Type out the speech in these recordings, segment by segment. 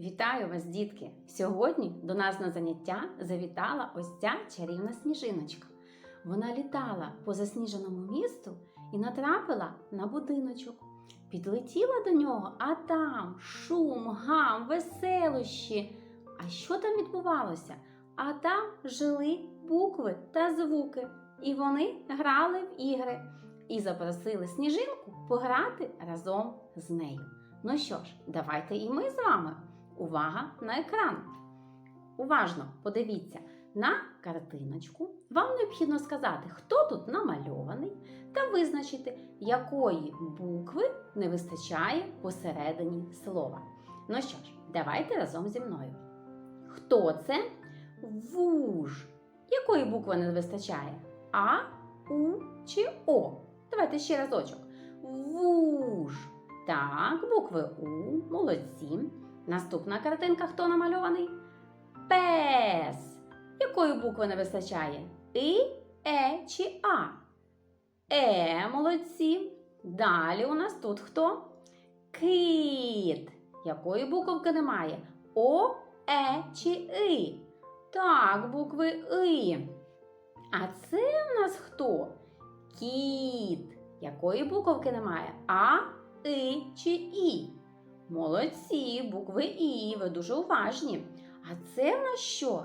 Вітаю вас, дітки! Сьогодні до нас на заняття завітала ось ця чарівна сніжиночка. Вона літала по засніженому місту і натрапила на будиночок. Підлетіла до нього, а там шум, гам, веселощі. А що там відбувалося? А там жили букви та звуки, і вони грали в ігри і запросили сніжинку пограти разом з нею. Ну що ж, давайте і ми з вами. Увага на екран. Уважно подивіться на картиночку. Вам необхідно сказати, хто тут намальований, та визначити, якої букви не вистачає посередині слова. Ну що ж, давайте разом зі мною. Хто це? Вуж. Якої букви не вистачає? А, У чи О? Давайте ще разочок. Вуж. Так, букви У, молодці. Наступна картинка хто намальований? Пес. Якої букви не вистачає? І, Е чи А? Е, молодці. Далі у нас тут хто? Кит. Якої буковки немає? О, Е чи И? Так, букви И. А це у нас хто? Кіт. Якої буковки немає? А, И чи І? Молодці, букви І, ви дуже уважні. А це в нас що?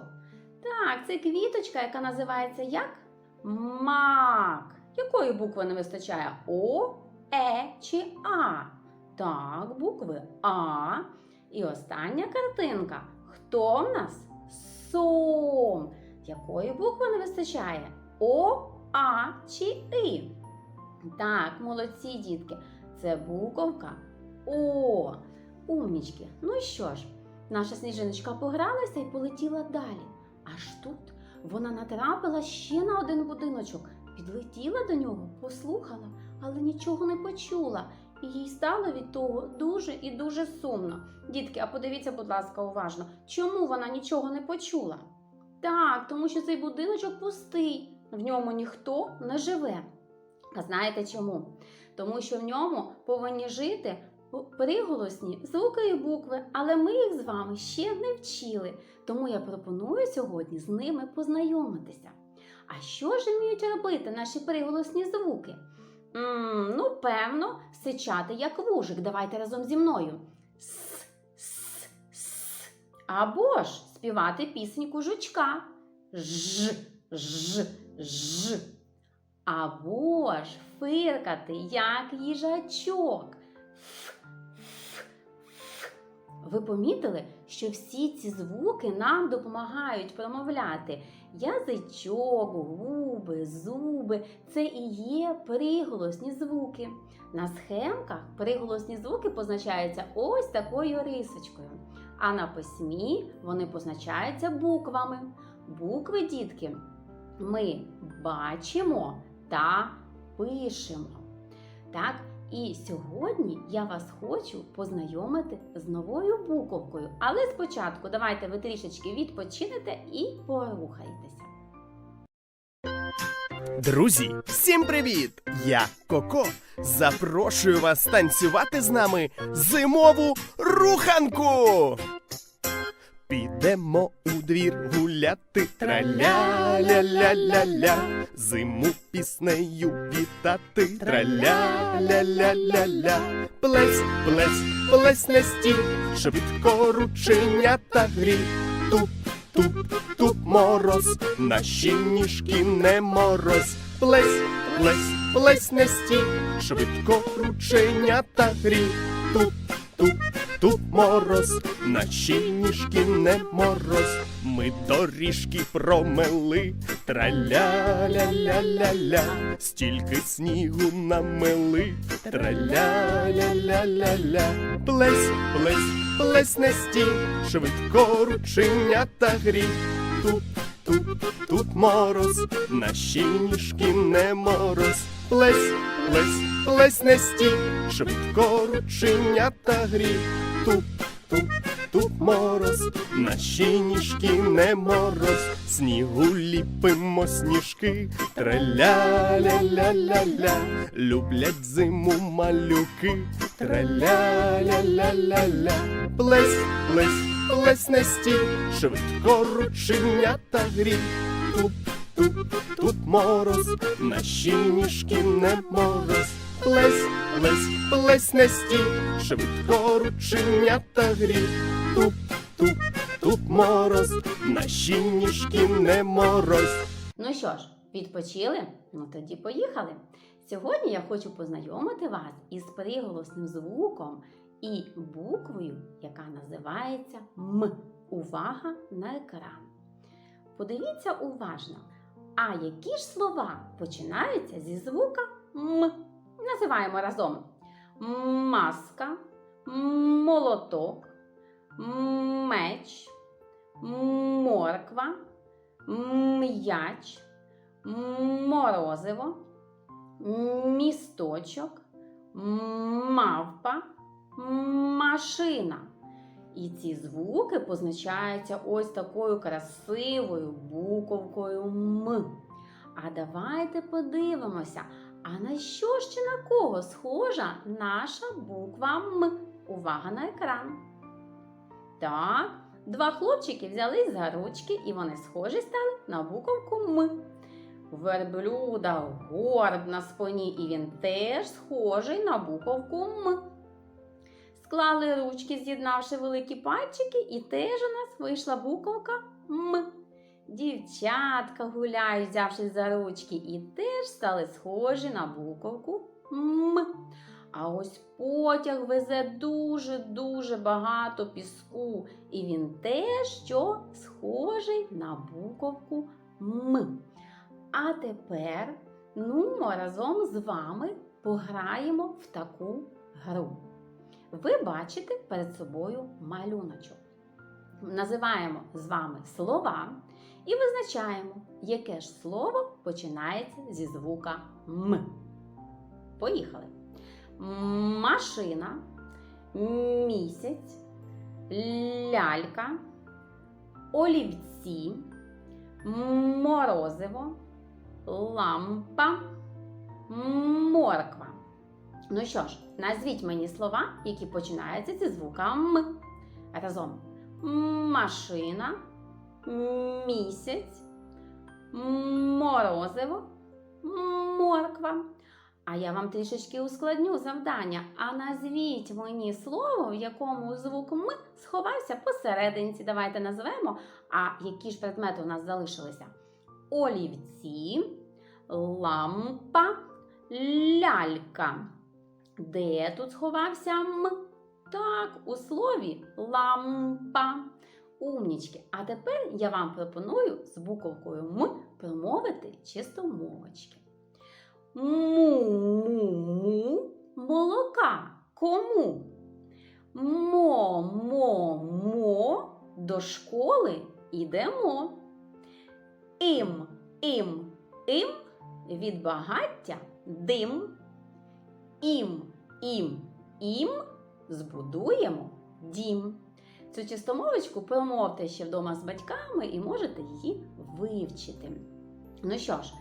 Так, це квіточка, яка називається як? Мак. Якої букви не вистачає? О, Е чи А? Так, букви А. І остання картинка. Хто в нас? Сом. Якої букви не вистачає? О, А чи І? Так, молодці, дітки. Це буковка О. Умнічки. Ну що ж, наша сніжиночка погралася і полетіла далі. Аж тут вона натрапила ще на один будиночок, підлетіла до нього, послухала, але нічого не почула. І їй стало від того дуже і дуже сумно. Дітки, а подивіться, будь ласка, уважно, чому вона нічого не почула? Так, тому що цей будиночок пустий, в ньому ніхто не живе. А знаєте чому? Тому що в ньому повинні жити приголосні звуки і букви, але ми їх з вами ще не вчили. Тому я пропоную сьогодні з ними познайомитися. А що ж вміють робити наші приголосні звуки? м ну, певно, сичати як вужик. Давайте разом зі мною. С, с, с. Або ж співати пісеньку жучка. Ж, ж, ж. Або ж фиркати, як їжачок. Ф. Ви помітили, що всі ці звуки нам допомагають промовляти язичок, губи, зуби це і є приголосні звуки. На схемках приголосні звуки позначаються ось такою рисочкою, а на письмі вони позначаються буквами. Букви, дітки, ми бачимо та пишемо. Так, і сьогодні я вас хочу познайомити з новою буковкою. Але спочатку давайте ви трішечки відпочинете і порухайтеся. Друзі, всім привіт! Я Коко. Запрошую вас танцювати з нами зимову руханку. Підемо у двір гуляти, траля-ля-ля-ля-ля, зиму піснею вітати, траля-ля-ля-ля-ля, плесь, плесь, плесь на стіл, швидко рученята грі, туп, туп, туп мороз, наші ніжки не мороз, плесь, плесь, плесь на стіл, швидко рученята грі, туп, туп, туп мороз, наші ніжки не мороз, ми доріжки промели, траля-ля-ля-ля-ля, стільки снігу намели, траля-ля-ля-ля-ля, плесь, плесь, плесь на стіл, швидко рученята грі, тут, тут, тут мороз, наші ніжки не мороз, плесь, плесь, плесь на стіл, швидко рученята грі, тут, тут, тут мороз, наші ніжки не мороз, снігу ліпимо сніжки, траля-ля-ля-ля-ля, люблять зиму малюки, траля-ля-ля-ля-ля, плесь, плесь, стій, швидко рученята грі. Туп, туп, туп мороз, наші ніжки не мороз. Плесь, плесь, плесь не стій, швидко рученята грі. Туп, туп, туп мороз, наші ніжки не мороз. Ну що ж, відпочили? Ну тоді поїхали. Сьогодні я хочу познайомити вас із приголосним звуком і буквою, яка називається М. Увага на екран. Подивіться уважно. А які ж слова починаються зі звука М? Називаємо разом маска, молоток, меч, морква, м'яч, морозиво, місточок, мавпа, машина. І ці звуки позначаються ось такою красивою буковкою М. А давайте подивимося, а на що чи на кого схожа наша буква М? Увага на екран. Так, два хлопчики взялись за ручки і вони схожі стали на буковку М. Верблюда горб на спині, і він теж схожий на буковку М. Склали ручки, з'єднавши великі пальчики, і теж у нас вийшла буковка М. Дівчатка гуляють, взявшись за ручки, і теж стали схожі на буковку М. А ось потяг везе дуже-дуже багато піску, і він теж що схожий на буковку М. А тепер ну, разом з вами пограємо в таку гру. Ви бачите перед собою малюночок. Називаємо з вами слова і визначаємо, яке ж слово починається зі звука М. Поїхали. Машина, місяць, лялька, олівці, морозиво, лампа, морква. Ну що ж, назвіть мені слова, які починаються зі звука М. Разом. Машина, місяць, морозиво, морква. А я вам трішечки ускладню завдання. А назвіть мені слово, в якому звук М сховався посерединці. Давайте назвемо. А які ж предмети у нас залишилися? Олівці, лампа, лялька. Де тут сховався М? Так, у слові лампа. Умнічки. А тепер я вам пропоную з буковкою М промовити чистомовочки. Му-му-му молока. Кому? Мо-мо-мо до школи ідемо. Ім, ім, ім від багаття дим. Ім, ім, ім збудуємо дім. Цю чистомовочку промовте ще вдома з батьками і можете її вивчити. Ну що ж,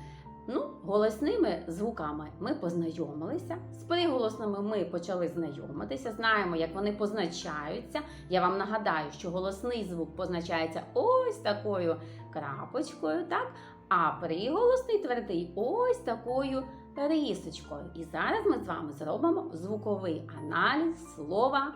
ну, голосними звуками ми познайомилися. З приголосними ми почали знайомитися, знаємо, як вони позначаються. Я вам нагадаю, що голосний звук позначається ось такою крапочкою, так? А приголосний твердий ось такою рисочкою. І зараз ми з вами зробимо звуковий аналіз слова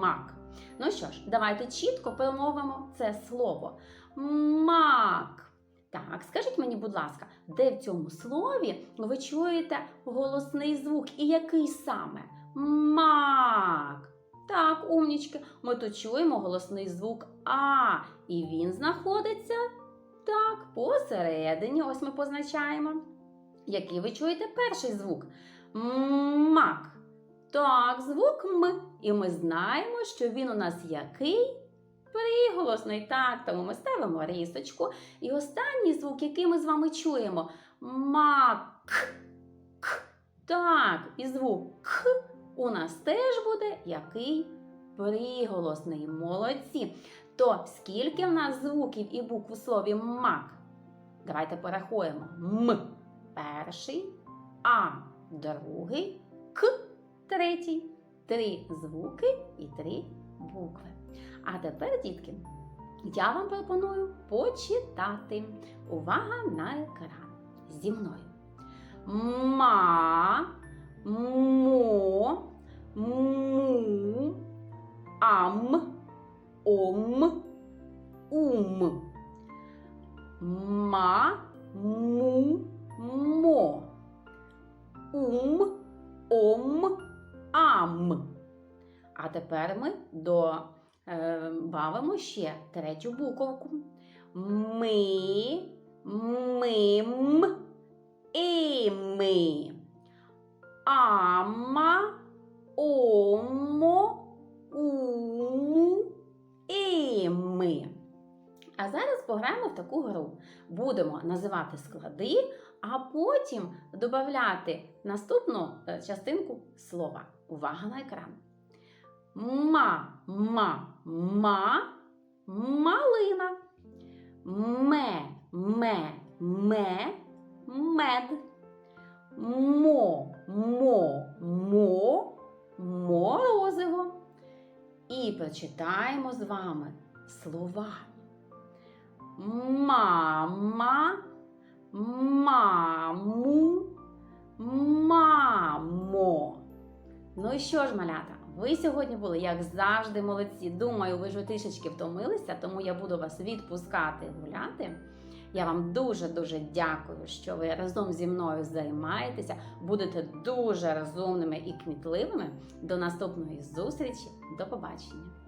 мак. Ну що ж, давайте чітко промовимо це слово. Мак. Так, скажіть мені, будь ласка, де в цьому слові ви чуєте голосний звук і який саме? Мак. Так, умнічки, ми тут чуємо голосний звук А, і він знаходиться так посередині. Ось ми позначаємо. Який ви чуєте перший звук? Мак. Так, звук М. І ми знаємо, що він у нас який? Приголосний. Так, тому ми ставимо рисочку. І останній звук, який ми з вами чуємо? Мак. К. Так, і звук К у нас теж буде який? Приголосний. Молодці. То скільки в нас звуків і букв у слові мак? Давайте порахуємо. М. Перший, А другий, К третій. Три звуки і три букви. А тепер, дітки, я вам пропоную почитати. Увага на екран зі мною. Ма, мо, му, ам, ом, ум. Ма, му, мо. Ум, ом, ам. А тепер ми добавимо ще третю буковку. Ми, мим, ими. Ама, омо, уму, ими. А зараз пограємо в таку гру. Будемо називати склади, а потім додати наступну е, частинку слова. Увага на екран. Ма, ма, ма, малина. Ме, ме, ме, мед. Мо, мо, мо, морозиво. І прочитаємо з вами слова. Мама, маму, мамо. Ну і що ж, малята, ви сьогодні були, як завжди, молодці. Думаю, ви ж трішечки втомилися, тому я буду вас відпускати гуляти. Я вам дуже-дуже дякую, що ви разом зі мною займаєтеся, будете дуже розумними і кмітливими. До наступної зустрічі. До побачення!